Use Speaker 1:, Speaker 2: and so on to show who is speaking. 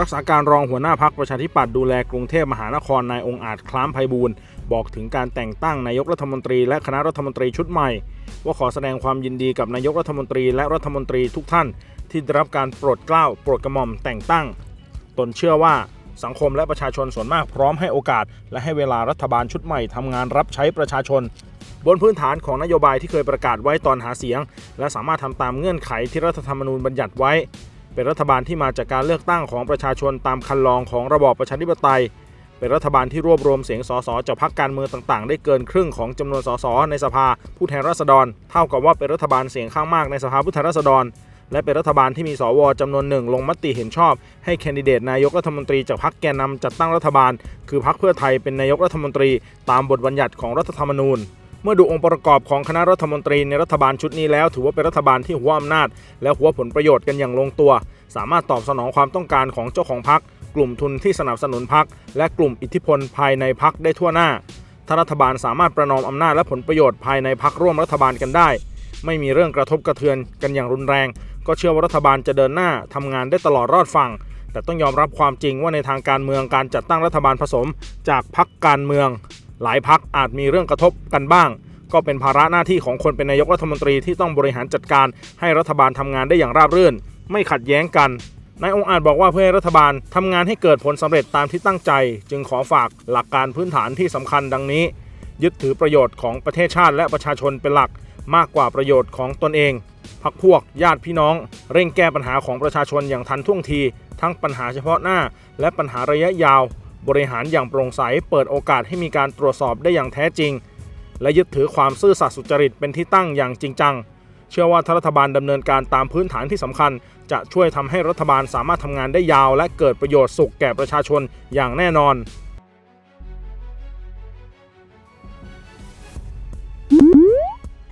Speaker 1: รักษาการรองหัวหน้าพักประชาธิปัตย์ดูแลกรุงเทพมหานครนายองค์อาจคล้ามไพบูลบอกถึงการแต่งตั้งนายกรัฐมนตรีและคณะรัฐมนตรีชุดใหม่ ว่าขอแสดงความยินดีกับนายกรัฐมนตรีและรัฐมนตรีทุกท่าน ที่ได้รับการโปรดเกล้าโปรดกระหม่อมแต่งตั้ง ตนเชื่อว่าสังคมและประชาชนส่วนมากพร้อมให้โอกาส และให้เวลารัฐบาลชุดใหม่ทำงานรับใช้ประชาชน บนพื้นฐานของนโยบายที่เคยประกาศไว้ตอนหาเสียง และสามารถทำตามเงื่อนไขที่รัฐธรรมนูญบัญญัติไว้ เป็นรัฐบาลที่มาจากการเลือกตั้งของประชาชนตามคันลองของระบอบประชาธิปไตย เป็นรัฐบาลที่รวบรวมเสียงสสจากพรรคการเมืองต่างๆ ได้เกินครึ่งของจำนวนสสในสภาผู้แทนราษฎร เท่ากับว่าเป็นรัฐบาลเสียงข้างมากในสภาผู้แทนราษฎร และเป็นรัฐบาลที่มีสวจำนวนหนึ่งลงมติเห็นชอบ ให้แคนดิเดตนายกรัฐมนตรีจากพรรคแกนนำจัดตั้งรัฐบาล คือพรรคเพื่อไทยเป็นนายกรัฐมนตรี ตามบทบัญญัติของรัฐธรรมนูญ เมื่อดูองค์ประกอบของคณะรัฐมนตรีในรัฐบาลชุดนี้แล้ว ถือว่าเป็นรัฐบาลที่หัวอำนาจ และหัวผลประโยชน์กันอย่างลงตัว สามารถตอบสนองความต้องการของเจ้าของพรรคกลุ่มทุนที่สนับสนุนพรรคและกลุ่มอิทธิพลภายในพรรคได้ทั่วหน้าถ้ารัฐบาลสามารถประนอมอำนาจและผลประโยชน์ภายในพรรคร่วมรัฐบาลกันได้ ไม่มีเรื่องกระทบกระเทือนกันอย่างรุนแรง ก็เชื่อว่ารัฐบาลจะเดินหน้าทำงานได้ตลอดรอดฝั่งแต่ต้องยอมรับความจริงว่าในทางการเมืองการจัดตั้งรัฐบาลผสมจากพรรคการเมือง หลายพรรคอาจมีเรื่องกระทบกันบ้าง ก็เป็นภาระหน้าที่ของคนเป็นนายกรัฐมนตรีที่ต้องบริหารจัดการให้รัฐบาลทำงานได้อย่างราบรื่น ไม่ขัดแย้งกันนายองค์อาจบอกว่าเพื่อให้รัฐบาลทำงานให้เกิดผลสำเร็จตามที่ตั้งใจ จึงขอฝากหลักการพื้นฐานที่สำคัญดังนี้ ยึดถือประโยชน์ของประเทศชาติและประชาชนเป็นหลักมากกว่าประโยชน์ของตนเองพักพวกญาติพี่น้อง เร่งแก้ปัญหาของประชาชนอย่างทันท่วงที ทั้งปัญหาเฉพาะหน้า และปัญหาระยะยาว บริหารอย่างโปร่งใสเปิดโอกาสให้มีการตรวจสอบได้อย่างแท้จริง และยึดถือความซื่อสัตย์สุจริตเป็นที่ตั้งอย่างจริงจัง เชื่อว่าถ้ารัฐบาลดำเนินการตามพื้นฐานที่สำคัญ จะช่วยทำให้รัฐบาลสามารถทำงานได้ยาว และเกิดประโยชน์สุขแก่ประชาชนอย่างแน่นอน